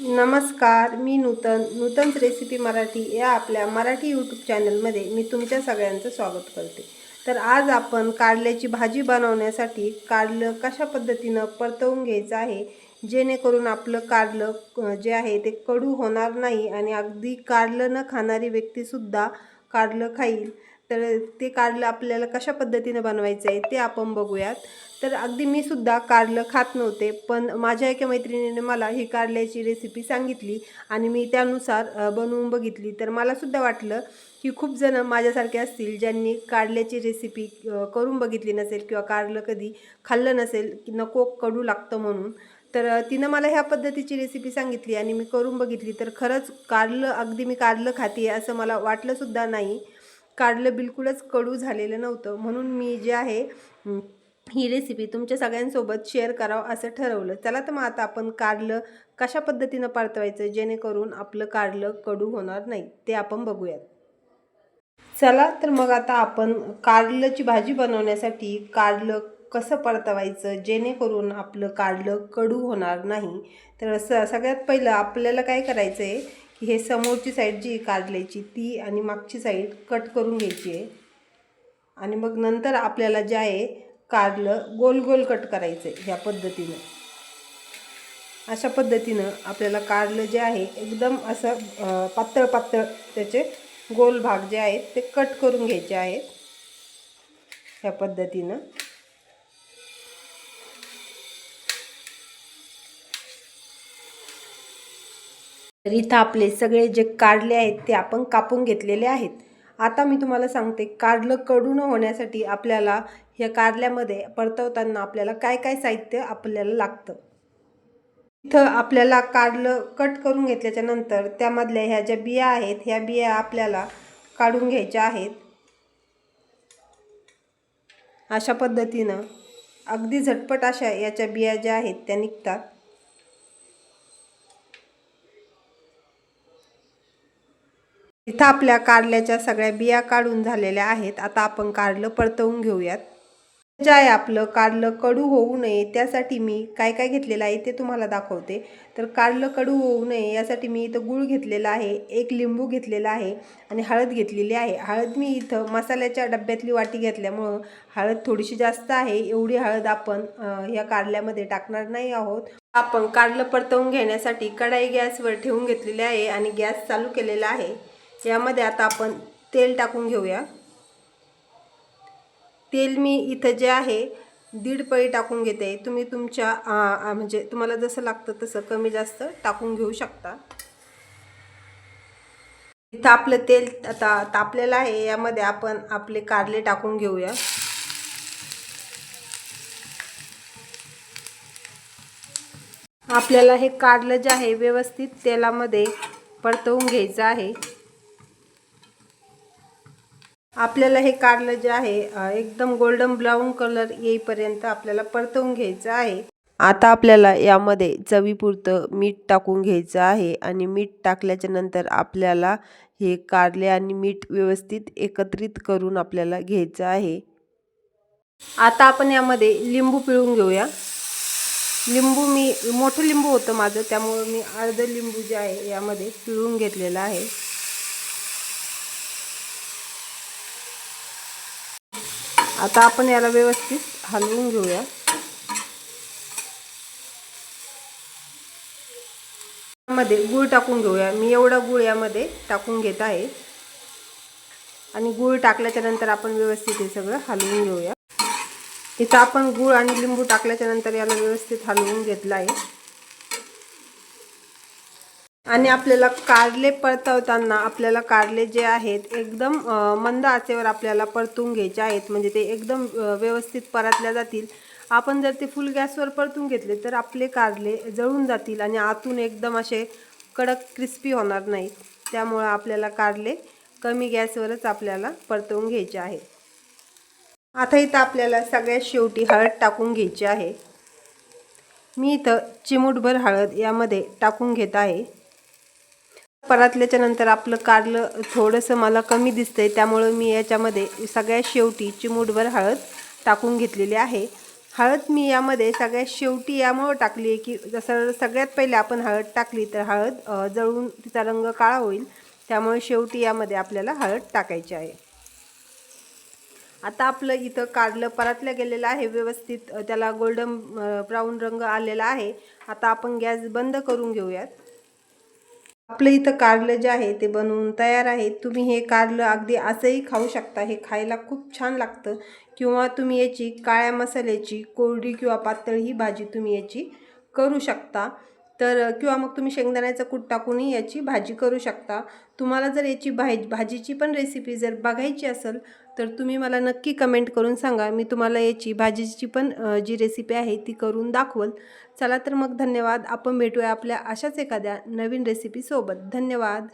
नमस्कार मी नूतन नूतन्स रेसिपी मराठी या आपल्या मराठी यूट्यूब चॅनलमध्ये मी तुमच्या सगळ्यांचं स्वागत करते. तर आज आपण कारल्याची भाजी बनवण्यासाठी कारलं कशा पद्धतीनं परतवून घ्यायचं आहे जेणेकरून आपलं कारलं जे आहे ते कडू होणार नाही आणि अगदी कारलं न खाणारी व्यक्तीसुद्धा कारलं खाईल. तर ते कारलं आपल्याला कशा पद्धतीनं बनवायचं आहे ते आपण बघूयात. तर अगदी मी सुद्धा कारलं खात नव्हते पण माझ्या एका मैत्रिणीने मला ही कारल्याची रेसिपी सांगितली आणि मी त्यानुसार बनवून बघितली. तर मला सुद्धा वाटलं की खूप जण माझ्यासारखे असतील ज्यांनी कारल्याची रेसिपी करून बघितली नसेल किंवा कारलं कधी खाल्लं नसेल की नको कडू लागतं म्हणून. तर तिनं मला ह्या पद्धतीची रेसिपी सांगितली आणि मी करून बघितली. तर खरंच कारलं अगदी मी कारलं खाते असं मला वाटलंसुद्धा नाही. काढलं बिलकुलच कडू झालेलं नव्हतं. म्हणून मी जे आहे ही रेसिपी तुमच्या सगळ्यांसोबत शेअर करावं असं ठरवलं. चला तर मग आता आपण कारलं कशा पद्धतीनं परतवायचं? जेणेकरून आपलं कारलं कडू होणार नाही. ते आपण बघूयात. चला तर मग आता आपण कारल्याची भाजी बनवण्यासाठी कारलं कसं परतवायचं? जेणेकरून आपलं कारलं कडू होणार नाही. तर सगळ्यात पहिलं आपल्याला काय करायचं आहे की हे समोरची साईड जी कारल्याची ती आणि मागची साईड कट करून घ्यायची आहे. आणि मग नंतर आपल्याला जे आहे कारलं गोल गोल कट करायचं आहे ह्या पद्धतीनं. अशा पद्धतीनं आपल्याला कारलं जे आहे एकदम असं पातळ पातळ त्याचे गोल भाग जे आहेत ते कट करून घ्यायचे आहेत. ह्या पद्धतीनं. तर इथं आपले सगळे जे काढले आहेत ते आपण कापून घेतलेले आहेत. आता मी तुम्हाला सांगते कारलं कडू न होण्यासाठी आपल्याला ह्या कारल्यामध्ये परतवताना आपल्याला काय काय साहित्य आपल्याला लागतं. इथं आपल्याला कारलं कट करून घेतल्याच्या नंतर त्यामधल्या ह्या ज्या बिया आहेत ह्या बिया आपल्याला काढून घ्यायच्या आहेत. अशा पद्धतीनं अगदी झटपट अशा याच्या बिया ज्या आहेत त्या निघतात. इथं आपल्या कारल्याच्या सगळ्या बिया काढून झालेल्या आहेत. आता आपण कारलं परतवून घेऊयात. ज्या आहे आपलं कारलं कडू होऊ नये त्यासाठी मी काय काय घेतलेलं आहे ते तुम्हाला दाखवते. तर कारलं कडू होऊ नये यासाठी मी इथं गूळ घेतलेला आहे एक लिंबू घेतलेला आहे आणि हळद घेतलेली आहे. हळद मी इथं मसाल्याच्या डब्यातली वाटी घेतल्यामुळं हळद थोडीशी जास्त आहे. एवढी हळद आपण ह्या कारल्यामध्ये टाकणार नाही आहोत. आपण कारलं परतवून घेण्यासाठी कढाई गॅसवर ठेवून घेतलेली आहे आणि गॅस चालू केलेला आहे. यामध्ये आता आपण तेल टाकून घेऊया. तेल मी इथं जे आहे दीड पळी टाकून घेते. तुम्ही तुमच्या म्हणजे तुम्हाला जसं लागतं तसं कमी जास्त टाकून घेऊ शकता. इथं आपलं तेल आता तापलेलं आहे. यामध्ये आपण आपले कारले टाकून घेऊया. आपल्याला हे कारलं जे आहे व्यवस्थित तेलामध्ये परतवून घ्यायचं आहे. आपल्याला हे कारलं जे आहे एकदम गोल्डन ब्राऊन कलर येईपर्यंत आपल्याला परतवून घ्यायचं आहे. आता आपल्याला यामध्ये चवीपुरतं मीठ टाकून घ्यायचं आहे आणि मीठ टाकल्याच्या नंतर आपल्याला हे कारले आणि मीठ व्यवस्थित एकत्रित करून आपल्याला घ्यायचं आहे. आता आपण यामध्ये लिंबू पिळून घेऊया. लिंबू मी मोठं लिंबू होतं माझं त्यामुळं मी अर्धं लिंबू जे आहे यामध्ये पिळून घेतलेलं आहे. आता आपण याला व्यवस्थित हलवून घेऊया. मध्ये गूळ टाकून घेऊया. मी एवढा गूळ यामध्ये टाकून घेत आहे. आणि गूळ टाकल्याच्या नंतर आपण व्यवस्थित हे सगळं हलवून घेऊया. इथं आपण गूळ आणि लिंबू टाकल्याच्या नंतर याला व्यवस्थित हलवून घेतलं आहे. आणि आपल्याला कारले परतवताना आपल्याला कारले जे आहेत एकदम मंद आचेवर आपल्याला परतून घ्यायचे आहेत. म्हणजे ते एकदम व्यवस्थित परतल्या जातील. आपण जर ते फुल गॅसवर परतून घेतले तर आपले कारले जळून जातील आणि आतून एकदम असे कडक क्रिस्पी होणार नाहीत. त्यामुळं आपल्याला कारले कमी गॅसवरच आपल्याला परतवून घ्यायचे आहे आता इथं आपल्याला सगळ्यात शेवटी हळद टाकून घ्यायची आहे. मी इथं चिमूटभर हळद यामध्ये टाकून घेत आहे. परतल्याच्या नंतर आपलं कारलं थोडंसं मला कमी दिसतंय त्यामुळं मी याच्यामध्ये सगळ्यात शेवटी चिमूटभर हळद टाकून घेतलेली आहे. हळद मी यामध्ये सगळ्यात शेवटी यामुळं टाकली आहे की जसं सगळ्यात पहिले आपण हळद टाकली तर हळद जळून तिचा रंग काळा होईल. त्यामुळे शेवटी यामध्ये आपल्याला हळद टाकायची आहे. आता आपलं इथं कारलं परतलं गेलेलं आहे व्यवस्थित त्याला गोल्डन ब्राऊन रंग आलेला आहे. आता आपण गॅस बंद करून घेऊयात. आपलं इथं कारलं जे आहे ते बनवून तयार आहे. तुम्ही हे कारलं अगदी असंही खाऊ शकता. हे खायला खूप छान लागतं. किंवा तुम्ही याची काळ्या मसाल्याची कोरडी किंवा पातळ ही भाजी तुम्ही याची करू शकता. तर किंवा मग तुम्ही शेंगदाण्याचं कूट टाकूनही याची भाजी करू शकता. तुम्हाला जर याची भाज भाजीची पण रेसिपी जर बघायची असेल तर तुम्ही मला नक्की कमेंट करून सांगा. मी तुम्हाला याची भाजीची पण जी रेसिपी आहे ती करून दाखवल. चला तर मग धन्यवाद. आपण भेटूया आपल्या अशाच एखाद्या नवीन रेसिपीसोबत धन्यवाद.